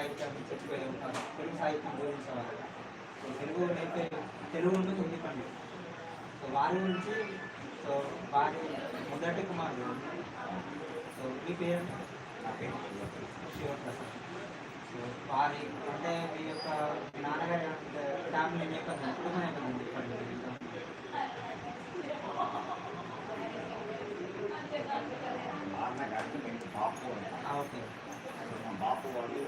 సాహిత్యాన్ని చెప్పే ఒక తెలుగు సాహిత్యం బోధించేవారు సో తెలుగు నేర్పే తెలుగు నుండి హిందీ పండిట్ సో వారి గురించి సో వారి మొదటి కుమారుడు సో మీ పేరు నా పేరు శివప్రసాద్ సో వారి అంటే మీ యొక్క మీ నాన్నగారి ఫ్యామిలీ నేపథ్యం కుటుంబ నేపథ్యం చెప్పండి మీతో. మా అన్నగారికి నేను బాపు అన్నాను. ఆ, ఓకే మా బాపు వాళ్ళు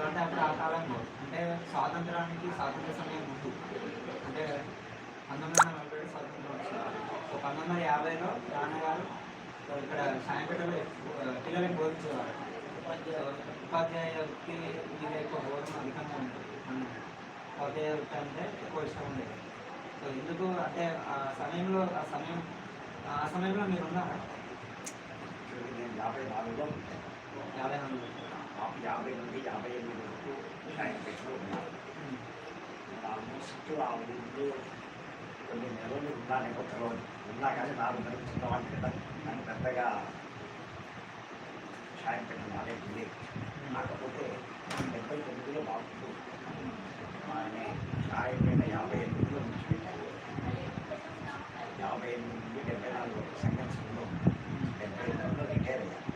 అంటే అప్పుడు ఆ కాలంలో అంటే స్వాతంత్రానికి స్వాతంత్ర సమయం ముందు అంటే పంతొమ్మిది వందల నలభై ఏడు స్వాతంత్రం వచ్చింది. సో పంతొమ్మిది వందల యాభైలో నాన్నగారు ఇక్కడ సాయంపేటలో ఎక్కువ పిల్లలకు బోధించేవారు. ఉపాధ్యాయ వృత్తి మీద ఎక్కువ బోధన అధికంగా అన్నమాట. ఉపాధ్యాయ వృత్తి అంటే ఎక్కువ ఇష్టం ఉండేది సో ఎందుకు అంటే ఆ సమయంలో ఆ సమయం ఆ సమయంలో మీరు ఉన్నారా చూడండి, నేను యాభై నాలుగులో యాభై నాలుగు యాభై నుండి యాభై ఎనిమిది వరకు ఆయన పెట్టులో ఉన్నారు ఆల్మోస్ట్ ఆ ఊళ్ళో కొన్ని నెలలు ఉన్నానేమో తెలియదు ఉన్నా కానీ నాలుగు నెలలు చిన్నవాడిని కదా నాకు పెద్దగా సాయంత్రం నాలెడ్జ్ లేదు కాకపోతే డెబ్బై తొమ్మిదిలో బాబు ఆయన సాయంత్రం యాభై ఎనిమిదిలో నుంచి పెట్టారు యాభై ఎనిమిది నుండి డెబ్బై నాలుగు వరకు స్కూల్లో డెబ్బై ఎనిమిదిలో రిటైర్ అయ్యారు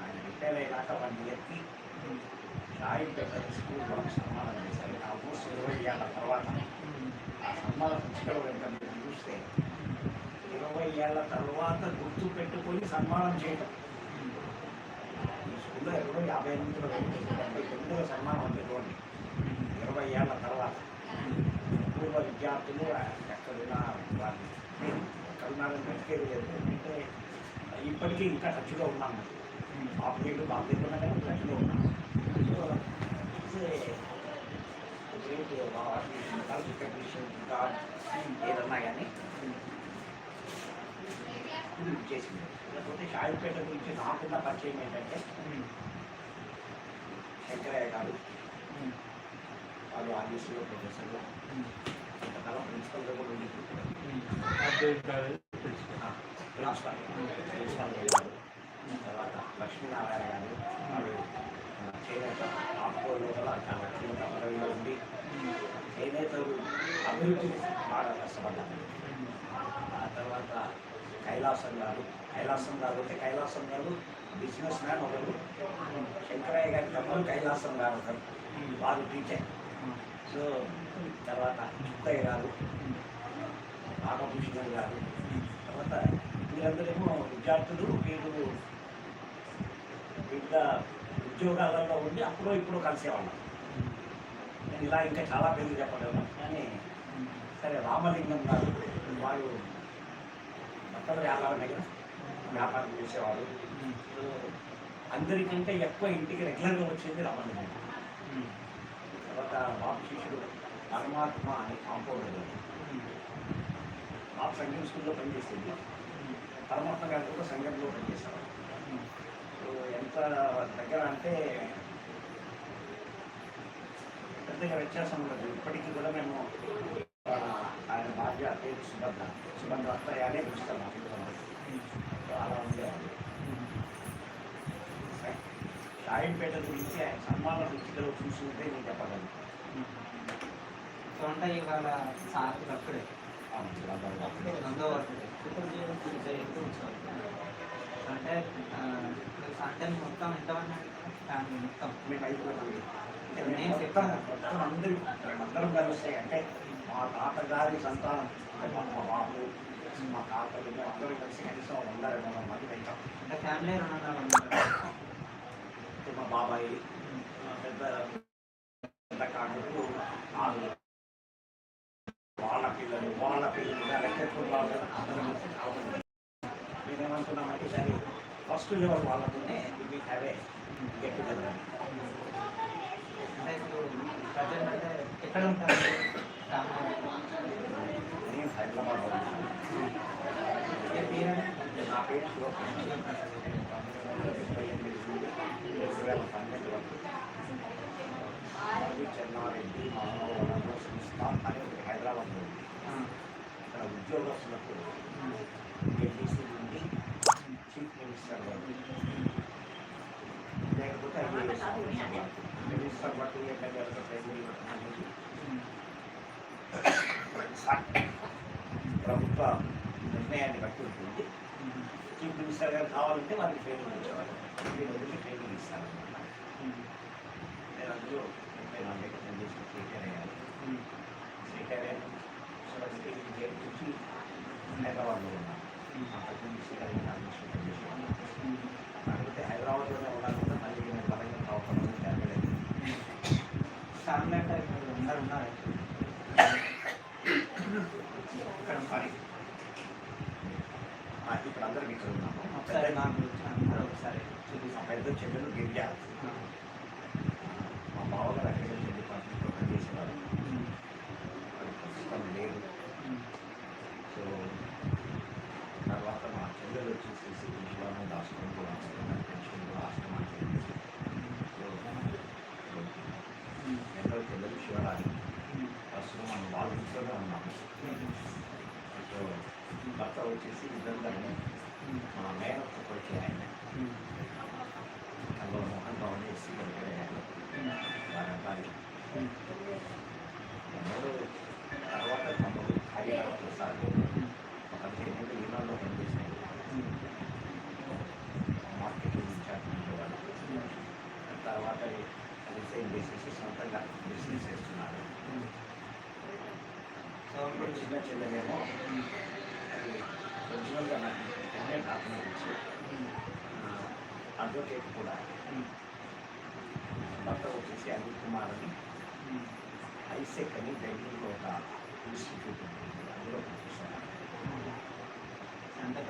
ఆయన రిటైర్ అయినాక వన్ ఇయర్కి సాయంత్రం స్కూల్ స్కూల్లో సన్మానం చేశారు ఆల్మోస్ట్ ఇరవై ఏళ్ళ తర్వాత ఆ సన్మాన పుస్తకాలు కనుక మీరు చూస్తే ఇరవై ఏళ్ళ తర్వాత గుర్తు పెట్టుకొని సన్మానం చేయడం ఈ స్కూల్లో ఎప్పుడో యాభై ఎనిమిదిలో డెబ్బై తొమ్మిదిలో సన్మానం అందుకోండి ఇరవై ఏళ్ళ తర్వాత పూర్వ విద్యార్థులు ఎక్కడున్నా వాళ్ళు ఎక్కడున్నారని వెతికేది లేదు ఎందుకంటే ఇప్పటికీ ఇంకా టచ్లో ఉన్నాము బాబు వీళ్ళు బాబు వీళ్ళు కానీ టచ్లో ఉన్నాము ఏదన్నా కానీ ఇది చేసింది లేకపోతే షాయిపేట గురించి నాకున్న పరిచయం ఏంటంటే శంకరయ్య గారు వాళ్ళు ఆర్టీసీలో ప్రొఫెసర్లు. కొంతకాలం ప్రిన్సిపల్గా కూడా ఉండి ప్రిన్సిపల్. ప్రిన్సిపల్ తర్వాత లక్ష్మీనారాయణ గారు. వాళ్ళు చేనేత ఆకుకూరలో కూడా చాలా కీలక పదవిలో ఉండి చేనేతలు అభివృద్ధిని బాగా కష్టపడ్డారు. ఆ తర్వాత కైలాసం గారు కైలాసం గారు అంటే కైలాసం గారు బిజినెస్ మ్యాన్ ఒకరు. శంకరయ్య గారి తమ్ముడు కైలాసం గారు ఒకరు. వారు టీచర్. సో తర్వాత చుక్కయ్య గారు నాగభూషణ్ గారు. తర్వాత వీరందరేమో విద్యార్థులు వీరు వివిధ ఉద్యోగాలలో ఉండి అప్పుడో ఇప్పుడు కలిసేవాళ్ళం నేను ఇలా ఇంకా చాలా పేర్లు చెప్పగలను కానీ సరే రామలింగం గారు వారు మొత్తం వ్యాపారం దగ్గర వ్యాపారం చేసేవాడు సో అందరికంటే ఎక్కువ ఇంటికి రెగ్యులర్గా వచ్చేది రామలింగం తర్వాత బాబు శిష్యుడు పరమాత్మ అనే కాంపౌండర్ గారు బాబు సంగీత స్కూల్లో పనిచేసేది. పరమాత్మ గారు కూడా సంఘంలో పనిచేశారు సో ఎంత దగ్గర అంటే పెద్దగా వ్యత్యాసం ఉండదు. ఇప్పటికీ కూడా మేము ఆయన భార్య పేరు సుభద్ర. సుభద్ర అత్తయ్య అనే పిలుస్తాం మా పిల్లలు. సో అలా ఉండేవాళ్ళు షాయింపేట గురించి ఆయన సన్మాన రుచికలు చూసుకుంటే నేను చెప్పగలను. అంటే ఇవాళ సార్. రెండో అంటే అంటే మొత్తం ఎంతమంది ఫ్యామిలీ మొత్తం. మేము అయిపోయింది అంటే మేము మొత్తం అందరూ అందరం కలిస్తే అంటే తాతగారి సంతానం అంటే మా మా బాబు మా తాతలు మేము అందరం కలిసి కనీసం వంద రెండు వందల మంది అవుతాం అంటే ఫ్యామిలీ రెండు వందల మంది ఉంటారు. అంటే మా బాబాయి మా పెద్ద పెద్ద కాకులు ఆరు వాళ్ళ పిల్లలు వాళ్ళ పిల్లలు లెక్కెట్టుకుని వాళ్ళు అందరం మేమేమనుకున్నామంటే సరే ఫస్ట్ లెవెల్ వాళ్ళతోనే ఇవి హ్యావ్ ఏ గెట్ టుగెదర్ అంటే ఇప్పుడు ప్రజెంట్ అంటే ఎక్కడ ఉంటారు చెన్నారెడ్డి మానవ సంస్థ అని ఒకటి హైదరాబాద్లో ఉంది ఇక్కడ ఉద్యోగస్తులకు ఎల్డీసీ నుండి చీఫ్ మినిస్టర్ వరకు లేకపోతే ఐఏఎస్ ఆఫీసర్ వరకు మినిస్టర్ బట్టి ఎమ్మెల్యేలకు ట్రైనింగ్ అనేది ప్రభుత్వ నిర్ణయాన్ని బట్టి ఉంటుంది. చీఫ్ మినిస్టర్ గారు కావాలంటే వారికి ట్రైనింగ్ ఇచ్చేవారు వీళ్ళు వదిలి ట్రైనింగ్ ఇస్తారనమాట నేను అందులో ముప్పై నాలుగు పనిచేసి రిటైర్ అయ్యాను రిటైర్ అయ్యాను సెవెంటీ ఇయర్ నుంచి హైదరాబాద్లో ఉన్నాను. అక్కడి నుంచి తెలంగాణ నుంచి పనిచేసేవాను కాకపోతే హైదరాబాద్లోనే ఉన్నాను కూడా మళ్ళీ నేను బలంగా కావడం జరగలేదు ఫ్యామిలీ అంటే ఇప్పుడు అందరు ఉన్నారు. Yeah.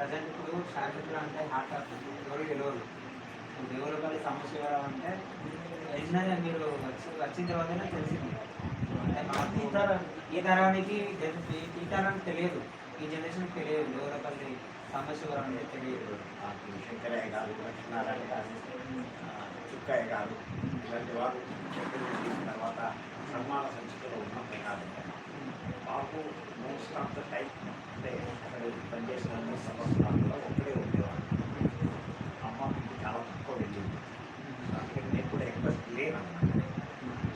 ప్రజెంట్ ఇప్పుడు శాంతిపురం అంటే హార్ట్ ఆఫ్ ఎవరు గెలవరు సమస్య సమస్యవరం అంటే నిన్ననే మీరు వచ్చి వచ్చిన తర్వాతనే తెలిసింది అంటే మాకు ఈ తరం ఈ తరానికి ఈ- తరానికి తెలియదు ఈ జనరేషన్కి తెలియదు దేవులపల్లి సమస్యవరం అనేది తెలియదు నాకు శంకరయ్య గారు లక్ష్మీనారాయణ గారు చుక్కయ్య గారు ఇలాంటి వారు తర్వాత సన్మాన సంచికలో ఉన్నప్పుడు కాదు నాకు మోస్ట్ ఆఫ్ ద టైం అంటే అక్కడ పనిచేసిన అన్ని సంవత్సరాల్లో ఒక్కడే ఉండేవాడు. అమ్మ చాలా తక్కువ వెళ్ళింది. అందుకని నేను కూడా ఎక్కువ లేను అన్నమాట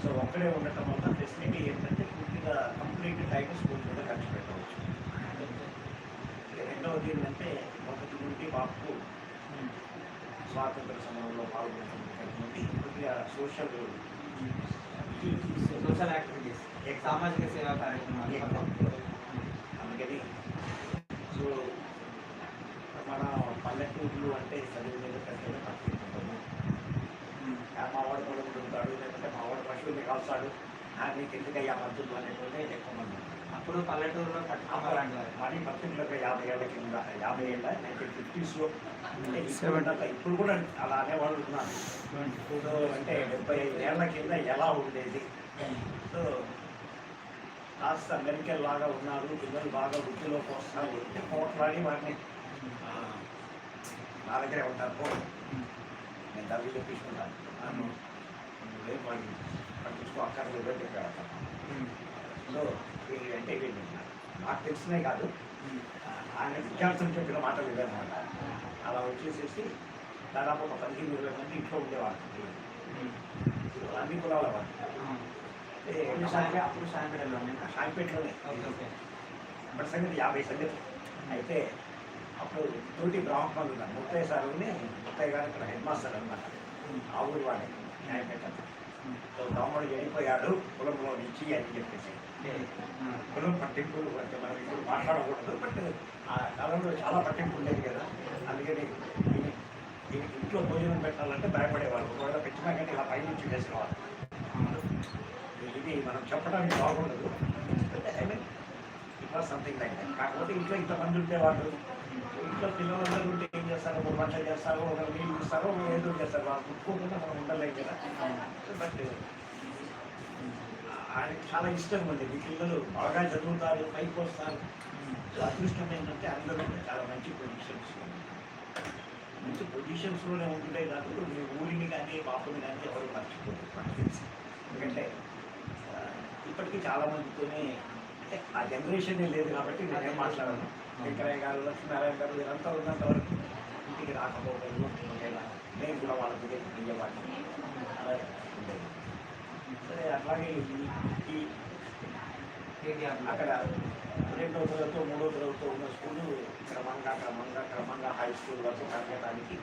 సో ఒక్కడే ఉండటం వల్ల ఫెసిలిటీ ఏంటంటే పూర్తిగా కంప్లీట్ టైం స్కూల్ మీద ఖర్చు పెట్టవచ్చు. రెండవది ఏంటంటే మొదటి నుండి మాకు స్వాతంత్ర సమరంలో పాల్గొనడం నుండి కొద్దిగా సోషల్ సోషల్ యాక్టివిటీస్ సామాజిక సేవా కార్యక్రమాలు అందుకని సో మన పల్లెటూర్లు అంటే చదువు మీద ఉంటుంది ఆ మావాడు ఉంటాడు లేకపోతే మావాడు పశువుల్ని కాల్చాడు ఆ నీకు ఎందుకయ్యా మద్దులు అనేటువంటి ఎక్కువ మంది. అప్పుడు పల్లెటూరులో కట్టుకోవాలండి వారు. మనీ పర్టికులర్గా యాభై ఏళ్ళ కింద యాభై ఏళ్ళ నైన్టీన్ ఫిఫ్టీస్లో అంటే ఇప్పుడు కూడా అలా అనేవాళ్ళు ఉన్నారు. ఇప్పుడు అంటే డెబ్బై ఐదు ఏళ్ళ కింద ఎలా ఉండేది? సో కాస్త అమెరికన్ లాగా ఉన్నారు పిల్లలు బాగా వృత్తిలోకి వస్తారు అంటే పోట్లాడి వారిని ఆ, నా దగ్గరే ఉంటారు పో. నేను డబ్బులు తెప్పించుకుంటాను. నన్ను నువ్వేం వాడిని. పట్టించుకో అని చెప్పారు సో వీళ్ళు అంటే వీళ్ళు. నాకు తెలిసినే కాదు. ఆయన విద్యార్థులు చెప్పిన మాటలు ఇదన్నమాట అలా వచ్చేసేసి దాదాపు ఒక పదిహేను ఇరవై మంది ఇంట్లో ఉండేవాళ్ళు. అన్ని కులాల వాళ్ళు. అంటే అప్పుడు షాంపేటలోనే ఓకే ఓకే. అప్పటి సంగతి యాభై సంగతి. అయితే అప్పుడు తోటి బ్రాహ్మణులు ఉన్నారు. ముత్తయ్య సార్ని ముత్తయ్య గారు ఇక్కడ హెడ్ మాస్టర్ అనమాట ఆ ఊరి వాడే న్యాయపేట బ్రాహ్మణుడు వెళ్ళిపోయాడు కులంలో నుంచి అని చెప్పేసి. కులం పట్టింపులు అంటే మనం ఇప్పుడు మాట్లాడకూడదు. బట్ ఆ కాలంలో చాలా పట్టింపు ఉండేది కదా. అందుకని దీనికి ఇంట్లో భోజనం పెట్టాలంటే భయపడేవాళ్ళు. ఒకవేళ పెట్టినా కానీ ఇలా పైనుంచి వేసేవాళ్ళు ఇది మనం చెప్పడానికి బాగుండదు. I mean it something like that కాకపోతే ఇంట్లో ఇంతమంది ఉండేవాళ్ళు. ఇంట్లో పిల్లలందరూ ఉంటే ఏం చేస్తారు? ఒక వంట చేస్తారు ఒక నీళ్ళు ఇస్తారు ఒక ఏదో చేస్తారు. వాళ్ళు ముట్టుకోకుండా మనం ఉండలేం కదా. బట్ ఆయనకి చాలా ఇష్టం ఉండేది పిల్లలు బాగా చదువుతారు పైకి వస్తారు. అదృష్టం ఏంటంటే అందరూ చాలా మంచి పొజిషన్స్ మంచి పొజిషన్స్లోనే ఉంటుండే కాదు మీ ఊరిని కానీ పాపని కానీ ఎవరు మర్చిపోరు. ఎందుకంటే ఇప్పటికీ చాలా మందితోనే అంటే ఆ జనరేషన్ లేదు కాబట్టి నేనేం మాట్లాడను. వెంకయ్య గారు లక్ష్మీనారాయణ గారు వీరంతా ఉన్నంత వరకు ఇంటికి రాకపోవడం లేదా నేను కూడా వాళ్ళ దగ్గర అయ్యేవాడిని అలా ఉండేది. సరే అట్లాగే ఈ- అక్కడ రెండో తరగతి మూడో తరగతి ఉన్న స్కూలు క్రమంగా క్రమంగా క్రమంగా హై స్కూల్ వరకు పెరగడానికి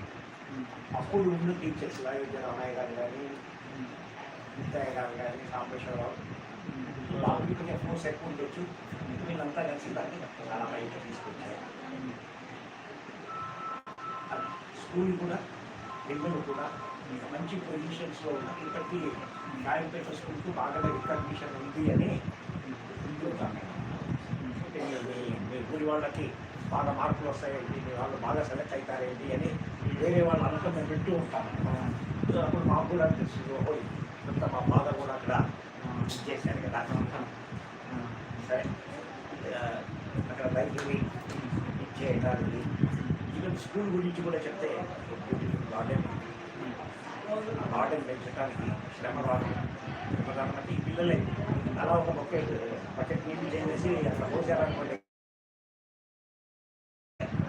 అప్పుడు ఉన్న టీచర్స్ అయోధ్య రామయ్య గారు కానీ ముత్తయ్య గారు కానీ సాంబేశ్వరరావు కొంచెం ఫోర్స్ ఎక్కువ ఉండొచ్చు. వీళ్ళంతా కలిసి దాన్ని చాలా బయట తీసుకొచ్చారు స్కూల్ కూడా పిల్లలు కూడా మంచి పొజిషన్స్లో ఉన్నారు ఇప్పటికీ గాయంపేట స్కూల్కు బాగా రికగ్నిషన్ ఉంది అని ఊరి వాళ్ళకి బాగా మార్కులు వస్తాయండి మీ వాళ్ళు బాగా సెలెక్ట్ అవుతారేంటి అని వేరే వాళ్ళు అనుకో మేము ఉంటాను సో అప్పుడు మాకు కూడా అనిపిస్తుంది ఓహో ఇంత మా ఫాదర్ కూడా అక్కడ ఇచ్చేసారు కదా సరే అక్కడ లైబ్రరీ ఇచ్చేయడానికి ఈవెన్ స్కూల్ గురించి కూడా చెప్తే గార్డెన్ ఆ గార్డెన్ పెంచడానికి శ్రమ రాదు శ్రమ బట్టి ఈ పిల్లలే అలా ఒక బకెట్ బకెట్ నీళ్ళు చేసేసి అట్లా పోసారనుకోండి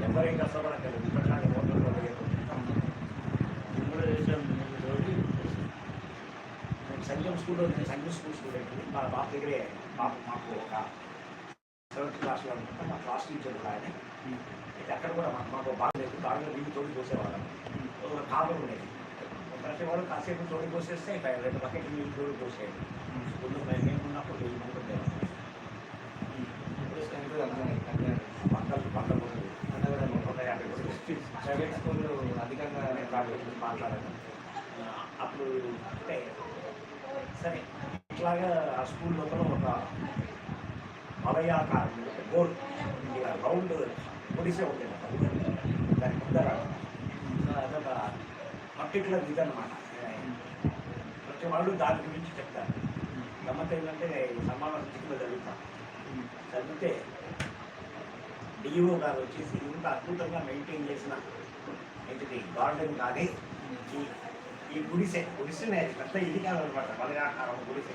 ఎవరేం కష్టపడక్కర్లేదు ఇప్పటిలాగే మోటార్లో నేను స్కూల్లో సంజం స్కూల్ స్టూడెంట్ మా బాబు దగ్గరే బాబు మాకు ఒక సెవెంత్ క్లాస్లో అనుకుంటా మా క్లాస్ టీచర్ కూడా ఆయన. అయితే అక్కడ కూడా మాకు మాకు బాగా లేదు బాగా నీళ్ళు తోడి పోసేవాళ్ళం. ఒక కాలం ఉండేది. ప్రతి వాళ్ళు కాసేపు తోడి పోసేస్తే ఇక రెండు బకెట్ నీళ్ళు తోడి పోసేది. స్కూల్లో మేము ఉన్నప్పుడు మంది తగ్గాయి వందలు వందలు ఉండేది వంద యాభై ప్రైవేట్ స్కూళ్ళు అధికంగా ఆ, అప్పుడు అంటే సరే ఇట్లాగా ఆ స్కూల్ లోపల ఒక వలయాకారం ఒక గోల్ ఇలా రౌండ్ పొడిసే ఉండేది. దాని ముందర అదొక పర్టికులర్ ఇది అనమాట ప్రతి వాళ్ళు దాని గురించి చెప్తారు. గమ్మత్ ఏంటంటే సమాన స్థితిలో జరుగుతాం. చదివితే డిఓ గారు వచ్చేసి ఇంత అద్భుతంగా మెయింటైన్ చేసిన ఇది గార్డెన్ కానీ ఈ ఈ గుడిసె గుడిసెనే పెద్ద ఇది కాదనమాట బలగాకారం గుడిసె.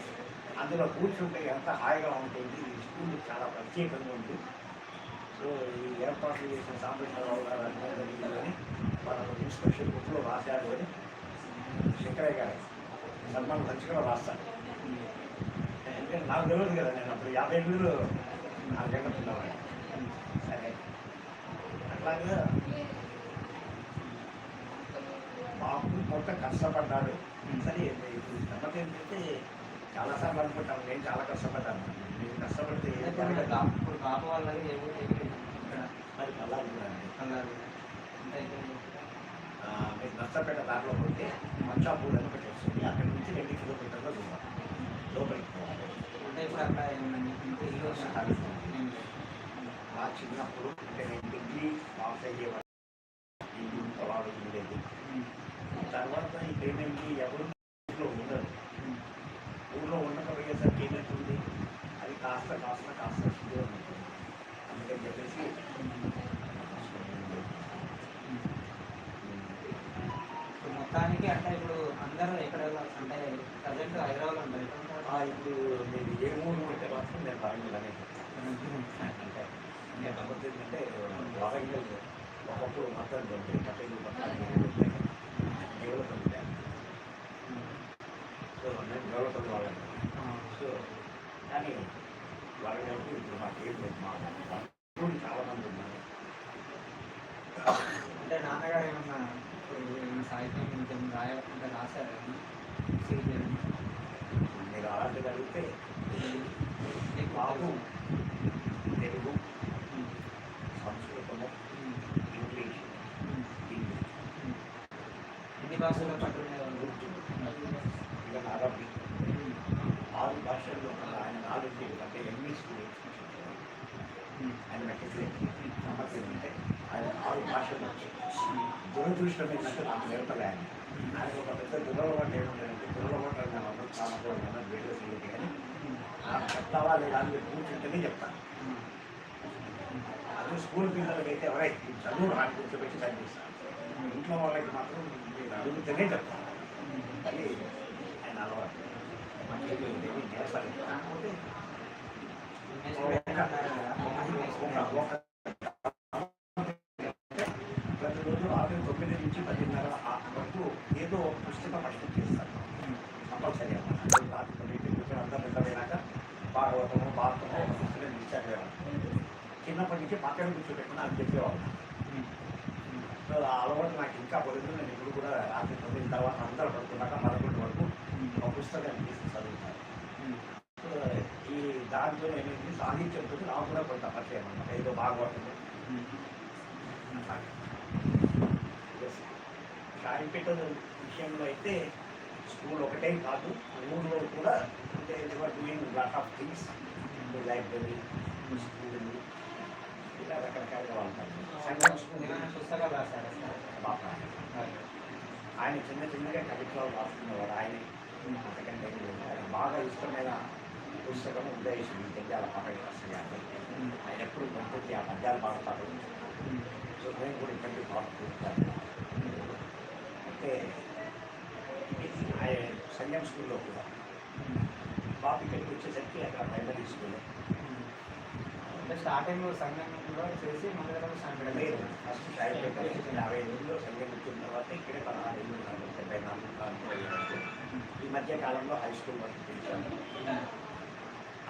అందులో కూర్చుంటే ఎంత హాయిగా ఉంటుంది ఈ స్కూల్ చాలా ప్రత్యేకంగా ఉంది. సో ఈ ఏర్పాట్లు చేసిన సాంబేశ్వరరావు గారు అభినందనని వాళ్ళకు ఇన్స్పెక్షన్ బుక్లో రాశారు అని శంకరయ్య గారు సన్మానం మంచిగా రాస్తాను ఎందుకంటే నాకు తెలియదు కదా నేను అప్పుడు యాభై ఏళ్ళు నాలుగేళ్ళ పిల్లవాడిని సరే. అట్లాగా బాబు మొత్తం కష్టపడ్డాడు? సరే ఇప్పుడు గమ్మత్ ఏంటంటే చాలాసార్లు అనుకుంటాను నేను చాలా కష్టపడ్డాను. నేను కష్టపడితే ఇప్పుడు ఇక్కడ జరగదు. కాపు ఇప్పుడు కాపు వాళ్ళకి ఏ ఊరు ఎగిరి ఇక్కడ మరి ఇక్కడ ఆ, మీరు నష్టపేట దారిలో పోతే మచ్చాపూర్ అని ఒకటి వస్తుంది. అక్కడి నుంచి రెండు కిలోమీటర్ల దూరం. లోపలికి పోవాలి. అంటే ఇప్పుడు అక్కడ ఇల్లు వస్తుందా? మా చిన్నప్పుడు అంటే నేను డిగ్రీ పాస్ అయ్యేవాడు ఇల్లు పొలాలు ఉండేది ఉమ్. తర్వాత ఈ పేమెంట్కి ఎవరు ఊళ్ళో ఉండరు ఉమ్. ఊళ్ళో ఉండకపోయేసరికి ఏమవుతుంది అది కాస్త కాస్త కాస్త దూరం ఉంటుంది అందుకని చెప్పేసి మొత్తానికి అంటే ఇప్పుడు అందరూ ఎక్కడ? అంటే ప్రజెంట్ హైదరాబాద్ ఉంటారు. ఇప్పుడు మీరు ఏ ఊరు ఉంటే మాత్రం నేను వరంగల్ అనేది అంటే నేను నమ్మకం ఏంటంటే వరంగల్ ఒకప్పుడు దొరికి పట్టేది డెవలప్మెంట్ సో నేను డెవలప్మెంట్ వాళ్ళని. సో కానీ వరంగల్కి ఇప్పుడు మాకు ఏం లేదు. మా ఊరు చాలా మంది ఉన్నారు. అంటే నాన్నగారు ఏమన్నా సాహిత్యం ఇంకేం రాయాలంటే రాశారు మీరు అడిగితే బాబు తెలుగు సంస్కృతము ఇంగ్లీష్ హిందీ ఎన్ని భాషల్లో పట్టుకునేవాళ్ళు ఉర్దూ ఇక అరబీ ఆరు భాషల్లో ఆయన నాలుగు అంటే ఎంఈ స్టూడెంట్స్ ఆయన మెట్రిక్ నమ్మకం ఏంటంటే ఆయన ఆరు భాషలు వచ్చి దురదృష్టం ఏంటంటే నాకు నేర్పలే ఆయన ఆయన ఒక పెద్ద దురలవాటు ఏముంటారంటే దురలవాటు అని నేను అందరూ చాలా వీడియో తెలియదు కానీ నాకు చెప్తావా లేదా అని కూర్చుంటేనే చెప్తాను అది స్కూల్ పిల్లలకైతే ఎవరైతే చదువు నాకు కూర్చోబెట్టి చదివిస్తాను ఇంట్లో వాళ్ళకి మాత్రం మీరు అడుగుతూనే చెప్తాను అది ఆయన అలవాటు. మనకి నేర్పలేదు కాకపోతే ఒక- ఒక ప్రతిరోజు ఆరు తొమ్మిది నుంచి పదిన్నర ఆ వరకు ఏదో ఒక పుస్తకం పట్టుకు చేస్తాను కంపల్సరీ అన్నమాట రాత్రి తొమ్మిది కూర్చొని అందరూ నిద్రపోయినాక భాగవతము భారతము ఒక పుస్తకం ఇచ్చారు చిన్నప్పటి నుంచి పక్కన కూర్చోబెట్టుకుని నాకు చెప్పేవాళ్ళు సో ఆ అలవాటు నాకు ఇంకా పడుతుంది నేను ఇప్పుడు కూడా రాత్రి తొమ్మిది తర్వాత అందరూ పడుకున్నాక పదకొండు వరకు ఒక పుస్తకాన్ని తీసి చదువుతాను ఈ దాంట్లో ఏమైంది సాహిత్యంతో నాకు కూడా కొంత పరిచయం అన్నమాట ఏదో బాగుంటుంది షాయిపేట విషయంలో అయితే స్కూల్ ఒకటే కాదు ఊళ్ళో కూడా అంటే doing lot of things library school ఇలా రకరకాలుగా ఉంటాయి. సంఘం స్కూల్ పుస్తకాలు రాశారా బాగా ఆయన చిన్న చిన్నగా కవిత్వాలు రాసుకునేవాడు ఆయన అంతకంటే. ఆయన బాగా ఇష్టమైన పుస్తకం ఉదయశ్రీ పద్యాల శాస్త్రి గారు ఆయన ఎప్పుడు పంపించి ఆ పద్యాలు పాడతారు సో నేను కూడా ఇక్కడికి పాడుతుంటాను అంటే ఇది ఆయన సంగం స్కూల్లో కూడా బాబు ఇక్కడికి వచ్చేసరికి అక్కడ ప్రైమరీ స్కూల్ అంటే స్టార్టింగ్ సంఘంలో చేసి మళ్ళీ స్టాండర్డ్ లేదు ఫస్ట్ షాయిపేట యాభై ఏళ్ళలో సంగం వచ్చిన తర్వాత ఇక్కడే పదహారు డెబ్బై నాలుగు. ఈ మధ్య కాలంలో హై స్కూల్ వరకు పిలిచాను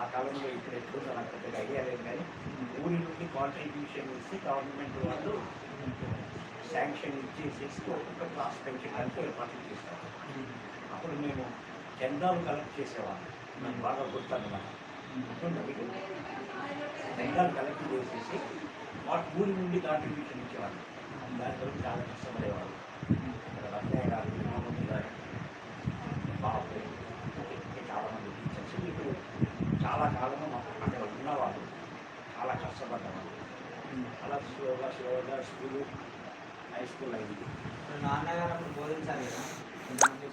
ఆ కాలంలో ఇక్కడ ఎట్లుందో నాకు పెద్దగా ఐడియా లేదు కానీ ఊరి నుండి కాంట్రిబ్యూషన్ ఇస్తే గవర్నమెంట్ వాళ్ళు శాంక్షన్ ఇచ్చేసేసి ఒక్కొక్క క్లాస్ పెంచడానికి ఏర్పాట్లు చేస్తారు. అప్పుడు మేము చందాలు కలెక్ట్ చేసేవాళ్ళం. నాకు బాగా గుర్తన్నమాట బెంగాల్ కలెక్ట్ చేసేసి వాటి ఊరి నుండి కాంట్రిబ్యూషన్ ఇచ్చేవాళ్ళు. దాని గురించి చాలా కష్టపడేవాళ్ళు. రత్నయ్య గారు రామమూర్తి గారు బాబు చాలామంది టీచర్స్. ఇప్పుడు చాలా కాలము మాకు అక్కడ ఉన్నవాళ్ళు. చాలా కష్టపడ్డవాళ్ళు అలా స్లోగా స్లోగా స్కూలు హై స్కూల్ అయింది. నాన్నగారు అప్పుడు బోధించాలి కదా. కొంతమంది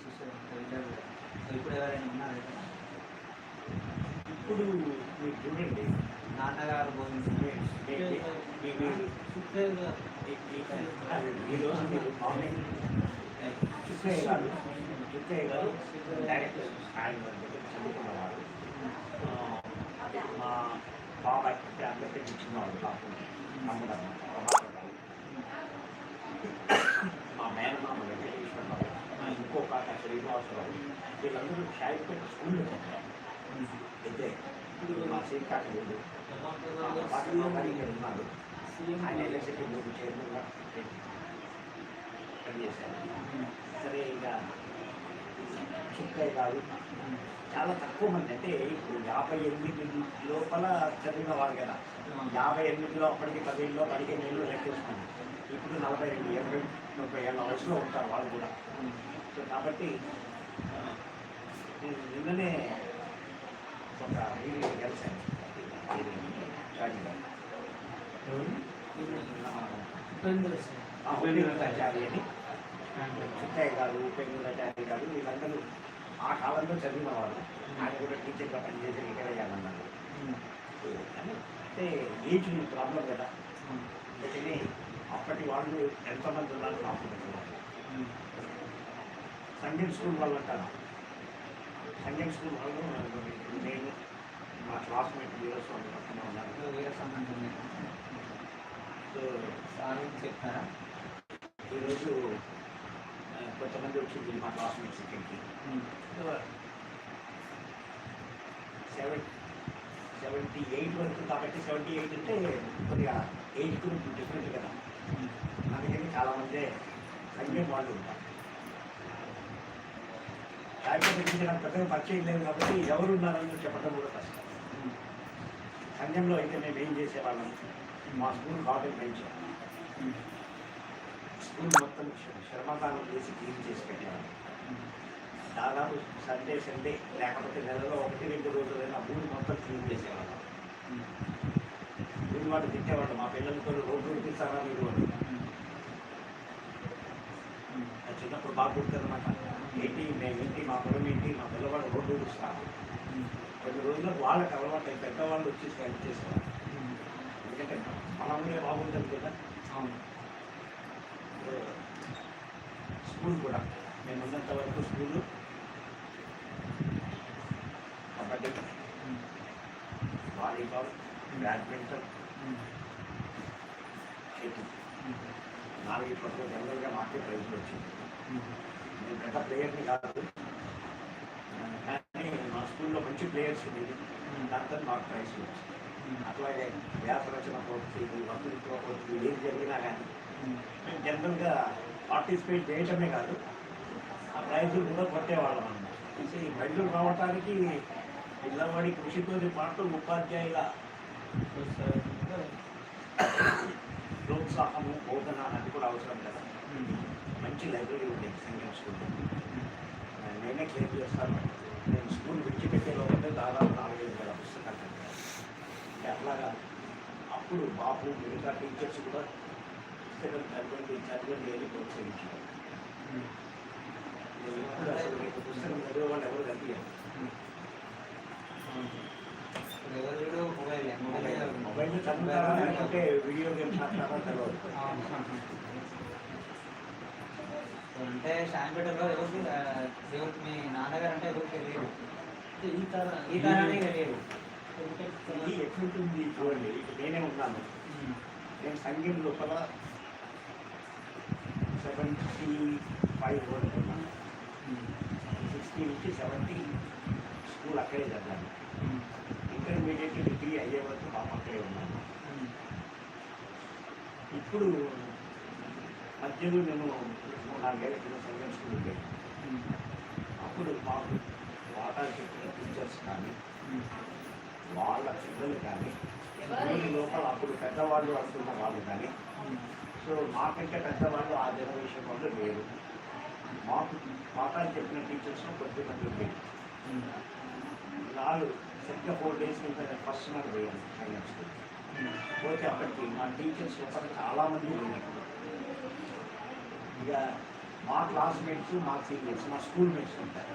ఇప్పుడు ఎవరైనా ఉన్నారు ఇప్పుడు మీరు చూడండి నాన్నగారు ఈరోజు మీరు మార్నింగ్ చుక్కయ్య గారు గారు డైరెక్టర్ ఆయన చదువుకున్నవారు. మా బాబాయ్ అందరికీ ఇచ్చినవాడు పాపం మా మేనమామ వెంకటేశ్వరరావు మా ఇంకో కాక శ్రీనివాసరావు వీళ్ళందరూ షాయిపేట స్కూల్లో చదివారు. అయితే ఇప్పుడు మా శ్రీకాక లేదు పాటలో మరి ఇక్కడ ఉన్నారు ఆయన ఎలక్ట్రిసిటీ బోర్డు చైర్మన్గా పనిచేశారు సరే ఇక చుక్కయ్య కాదు చాలా తక్కువ మంది అంటే ఇప్పుడు యాభై ఎనిమిది లోపల చదివిన వారు కదా యాభై ఎనిమిదిలో అప్పటికి పదిహేనులో పదిహేను ఏళ్ళు లెక్కేసుకున్నాం ఇప్పుడు నలభై రెండు ఇరవై ముప్పై ఏళ్ళ వయసులో ఉంటారు వాళ్ళు కూడా. సో కాబట్టి నిన్ననే ఒక వీడియో కలిశాను గారు ఆ, అని చుక్కయ్య గారు ఉపేంద్రాచారి గారు వీళ్ళందరూ ఆ కాలంలో చదివిన వాళ్ళు ఆయన కూడా టీచర్గా పనిచేసి రిటైర్ అయ్యామన్నారు అంటే ఏజ్ ప్రాబ్లం కదా అందుకని అప్పటి వాళ్ళు ఎంతమంది ఉన్నారు నాకు తెలియదు. స్కూల్ వాళ్ళు అంటారు స్కూల్ వాళ్ళు నేను మా క్లాస్మేట్ వీరస్వామి పక్కన ఉన్నారు. వీర సంబంధం సో సార్ చెప్తారా ఈరోజు కొంతమంది వచ్చింది మా క్లాస్మేట్స్ ఇక్కడికి. సెవెన్ సెవెంటీ ఎయిట్ వరకు కాబట్టి సెవెంటీ ఎయిట్ అంటే కొద్దిగా ఏజ్ గురించి డిఫరెంట్ కదా. అందుకని చాలామంది సంఖ్యం వాళ్ళు ఉంటారు. లేకపోతే గురించి నాకు పెద్దగా పరిచయం లేదు కాబట్టి ఎవరు ఉన్నారని చెప్పడం కూడా కష్టం. సంఘంలో అయితే మేము ఏం చేసేవాళ్ళం? మా స్కూల్ కాటన్ పెంచాం స్కూల్ మొత్తం శ్రమదానం చేసి క్లీన్ చేసి పెట్టేవాళ్ళం. దాదాపు సండే సండే లేకపోతే నెలలో ఒకటి రెండు రోజులైనా ఊరు మొత్తం క్లీన్ చేసేవాళ్ళం. ఊరి వాళ్ళు తిట్టేవాళ్ళు. మా పిల్లలతో రోడ్డు ఉడిపిస్తారా మీరు చిన్నప్పుడు బాగా గుర్తుందన్నమాట ఏంటి? మేమేంటి మా పొలం ఏంటి? మా పిల్లవాడు రోడ్డు ఉడుస్తారు కొన్ని రోజులకు వాళ్ళకి అలవాటు పెద్దవాళ్ళు వచ్చి హెల్ప్ చేసేవాళ్ళు ఎందుకంటే మన ఊరే బాగుంటుంది కదా? అవును. స్కూల్ కూడా. నేను ఉన్నంత వరకు school. Kabaddi. Volleyball badminton. Shuttle నాలుగు ఇప్పట్లో జనరల్గా మాకే ప్రైజ్లు వచ్చింది. నేను పెద్ద ప్లేయర్ని కాదు. కానీ మా స్కూల్లో మంచి ప్లేయర్స్ ఉండేది దాంతో మాకు వచ్చింది. అట్లాగే వ్యాస రచన పోటీ వక్తృత్వ పోటీ ఏది జరిగినా కానీ. మేము. జనరల్గా పార్టిసిపేట్ చేయటమే కాదు ఆ ప్రైజులు కూడా కొట్టేవాళ్ళం అన్నమాట. ఈ ప్రైజులు రావటానికి పిల్లవాడి కృషితో పాటు ఉపాధ్యాయుల ప్రోత్సాహము బోధన అది కూడా అవసరం కదా. మంచి లైబ్రరీ ఉండేది సంగీత స్కూల్లో నేనే క్లియర్ చేస్తాను. నేను స్కూల్ విడిచిపెట్టే లోపలే దాదాపు నాలుగైదు వేల పుస్తకాలు చదివాను. అంటే అట్లాగా అప్పుడు బాబు మిగతా టీచర్స్ కూడా పుస్తకం చదవండి చదవండి అని ప్రోత్సహించారు. నేను ఇప్పుడు అసలు మీకు పుస్తకం చదివే వాళ్ళు ఎవరు కనిపించారు. ఎవరు చూడు మొబైల్ మొబైల్ మొబైల్ చదువుతారా లేకపోతే వీడియో గేమ్స్ ఆడతారా? తెలియదు అంటే శాంపేటలో ఎవరికి ఎవరికి మీ నాన్నగారు అంటే ఎవరికి తెలియదు. ఈ తర ఈ తరానికి తెలియదు. ఇది ఎట్లుంటుంది చూడండి నేనే ఉన్నాను. నేను సంగీత లోపల సెవెంటీ ఫైవ్ వరకు ఉన్నాను సిక్స్టీ నుంచి సెవెంటీ స్కూల్ అక్కడే చదివాను. ఇంటర్మీడియట్ డిగ్రీ అయ్యే వరకు పాప అక్కడే ఉన్నాను. ఇప్పుడు మధ్యలో నేను మూడు నాలుగేళ్ళ కింద సంగీత అప్పుడు మాకు వాటా చెప్పిన టీచర్స్ కానీ వాళ్ళ పిల్లలు కానీ స్కూల్ లోపల అప్పుడు పెద్దవాళ్ళు వస్తున్న వాళ్ళు కానీ సో మాకంటే పెద్దవాళ్ళు ఆ జనరేషన్ వాళ్ళు లేరు. మాకు పాఠాలు చెప్పిన టీచర్స్ కొద్దిమంది లేరు. నాలుగు సరిగ్గా ఫోర్ డేస్ ఇంకా ఫస్ట్ నాకు పోయాను సైన్స్ పోతే అప్పటికి మా టీచర్స్ లోపల చాలామంది ఉన్నారు ఇక మా క్లాస్మేట్స్ మా సీనియర్స్ మా స్కూల్ మేట్స్ ఉంటారు.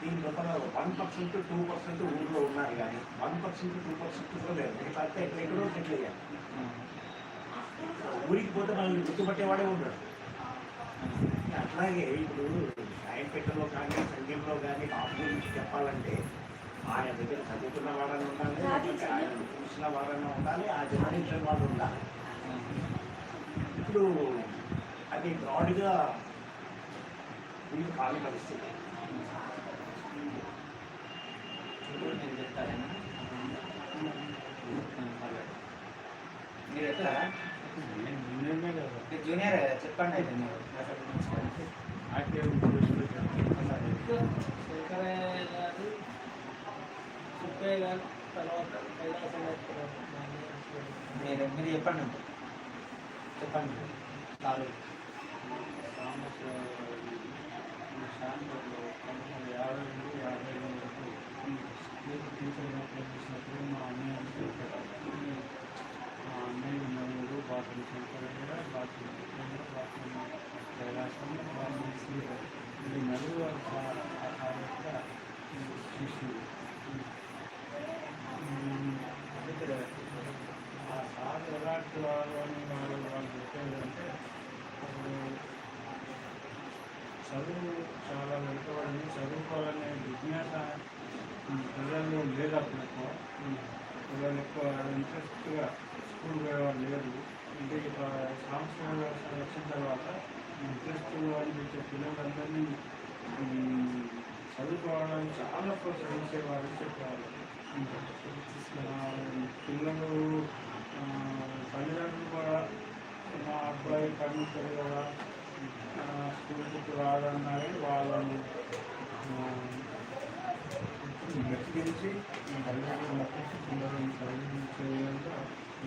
దీని లోపల వన్ పర్సెంట్ టూ పర్సెంట్ ఊళ్ళో ఉన్నారు కానీ వన్ పర్సెంట్ టూ పర్సెంట్ కూడా లేదు. మిగతా అంతా ఎక్కడెక్కడో సెటిల్ అయ్యారు. ఊరికి పోతే మనల్ని గుర్తుపట్టేవాడే ఉన్నాడు అట్లాగే ఇప్పుడు సాయంపేటలో కానీ సంగీతంలో కానీ బాబు గురించి చెప్పాలంటే ఆయన దగ్గర చదువుకున్న వాళ్ళని ఉండాలి ఆయన చూసిన వాళ్ళని ఉండాలి ఆ జనరేషన్ వాళ్ళు ఉండాలి. ఇప్పుడు అది బ్రాడ్గా వీళ్ళు కాని పరిస్థితి. నేను మీరు చెప్తారేనా మీరు చెప్తారా జూనియర్ చెప్పండి అయితే మీరు. మీరు చెప్పండి. చెప్పండి. గారు తర్వాత కైలాసనాథ్ మీరు మీరు చెప్పండి చెప్పండి చాలు యాభై నుండి యాభై వరకు స్కూల్ టీచర్గా పనిచేసినప్పుడు మా అన్నయ్య మా అన్నయ్య నలుగురు బాతులు శంకరయ్య బాతులు సుబ్బయ్య బాతులు కైలాసం బాతులు శ్రీధర్ ఇది నలుగురు ఆ యొక్క శిష్యులు ఆ సార్ ఎలాంటి వాళ్ళు అని వాళ్ళు వాళ్ళు చెప్పేదంటే అప్పుడు చదువు చాలా వెనుకబడింది. చదువుకోవాలనే జిజ్ఞాస పిల్లల్లో లేదు అప్పుడు ఎక్కువ పిల్లలు ఎక్కువ ఇంట్రెస్ట్గా స్కూల్ పోయేవారు లేదు అంటే ఇక సాంస్కృతిక వ్యవస్థ వచ్చిన తర్వాత ఇంట్రెస్ట్ అనిపించే పిల్లలందరినీ చదువుకోవడానికి చాలా ప్రోత్సహించేవారు చెప్పేవారు. పిల్లలు తల్లిదండ్రులు కూడా మా అబ్బాయి కనిపించారు కదా స్కూల్కి రాదన్నారే వాళ్ళని మెప్పించి తల్లిదండ్రులు మెచ్చించి పిల్లలను చదివించే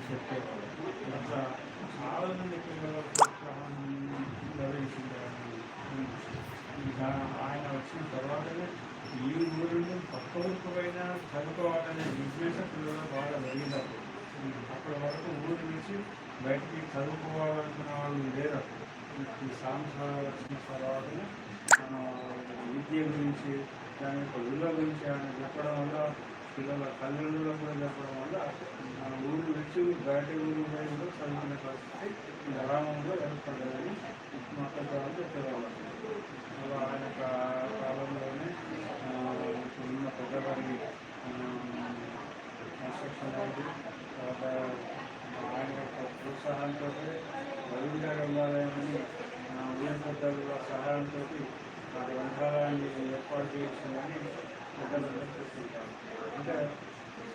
చెప్పేవాళ్ళు అట్లా చాలా మంది పిల్లల ప్రోత్సాహం ఇంకా ఆయన వచ్చిన తర్వాతనే ఈ ఊరిని పక్క ఊరికి పోయినా చదువుకోవాలనే బిజినెస్ పిల్లలు బాగా జరిగినప్పుడు అప్పటి వరకు ఊరి నుంచి బయటికి చదువుకోవాలనుకున్న వాళ్ళు లేరు శ్రీ సాంబశివలక్ష్మి తర్వాత విద్య గురించి దాని యొక్క విలువ గురించి ఆయన చెప్పడం వల్ల పిల్లల తల్లిదండ్రులకు కూడా చెప్పడం వల్ల మన ఊరు విడిచి బయట ఊరు కూడా చదువుకునే పరిస్థితి గ్రామంలో ఏర్పడ్డదని మాట్లాడడం చెప్పేవాళ్ళం. ఆయన యొక్క కాలంలోనే ఉన్న పెద్దవారి కన్స్ట్రక్షన్ తర్వాత ఆయన యొక్క ప్రోత్సాహంతో వైద్యుగా వెళ్ళాలని ఊరి పెద్దల సహాయంతో ఆ గ్రంథాలయాన్ని ఏర్పాటు చేసిందని పెద్దలందరూ చూస్తుంటారు అంటే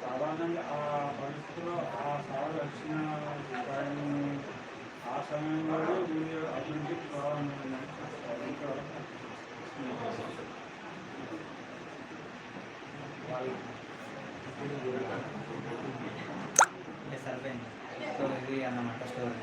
సాధారణంగా ఆ పరిస్థితిలో ఆ సాగు వచ్చిన టైం ఆ సమయంలో మీరు అభివృద్ధి ప్రారంభమైందని చూస్తారు ఇంకా వాళ్ళు సరిపోయింది సో ఇది అన్నమాట స్టోరీ